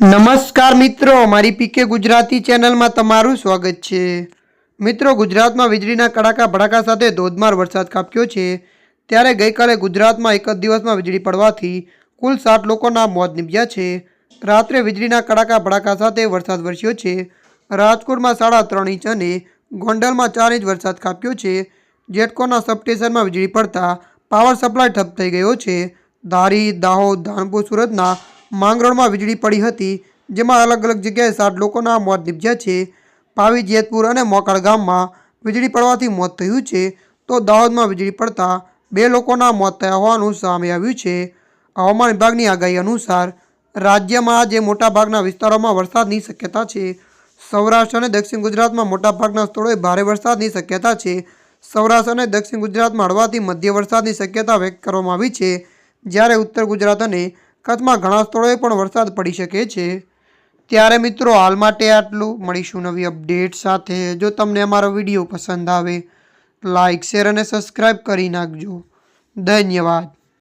નમસ્કાર મિત્રો મારી પીકે ગુજરાતી ચેનલમાં તમારું સ્વાગત છે. મિત્રો, ગુજરાતમાં વીજળીના કડાકા ભડાકા સાથે ધોધમાર વરસાદ કાપ્યો છે. ત્યારે ગઈકાલે ગુજરાતમાં એક જ દિવસમાં વીજળી પડવાથી કુલ સાત લોકોના મોત નીપજ્યા છે. રાત્રે વીજળીના કડાકા ભડાકા સાથે વરસાદ વરસ્યો છે. રાજકોટમાં સાડા ત્રણ ઇંચ અને ગોંડલમાં ચાર ઇંચ વરસાદ કાપ્યો છે. જેટકોના સબસ્ટેશનમાં વીજળી પડતા પાવર સપ્લાય ઠપ થઈ ગયો છે. ધારી, દાહોદ, ધાનપુર, સુરતના માંગરોળમાં વીજળી પડી હતી, જેમાં અલગ અલગ જગ્યાએ સાત લોકોના મોત નિપજ્યા છે. પાવી, જેતપુર અને મોકાળ ગામમાં વીજળી પડવાથી મોત થયું છે, તો દાહોદમાં વીજળી પડતા બે લોકોના મોત થયા હોવાનું સામે આવ્યું છે. હવામાન વિભાગની આગાહી અનુસાર, રાજ્યમાં આજે મોટાભાગના વિસ્તારોમાં વરસાદની શક્યતા છે. સૌરાષ્ટ્ર અને દક્ષિણ ગુજરાતમાં મોટાભાગના સ્થળોએ ભારે વરસાદની શક્યતા છે. સૌરાષ્ટ્ર અને દક્ષિણ ગુજરાતમાં હળવાથી મધ્ય વરસાદની શક્યતા વ્યક્ત કરવામાં આવી છે. જ્યારે ઉત્તર ગુજરાત અને કચ્છમાં ઘણા સ્થળોએ પણ વરસાદ પડી શકે છે. ત્યારે મિત્રો, હાલ માટે આટલું. મળીશું નવી અપડેટ સાથે. જો તમને અમારો વીડિયો પસંદ આવે લાઇક શેર અને સબસ્ક્રાઈબ કરી નાખજો. ધન્યવાદ.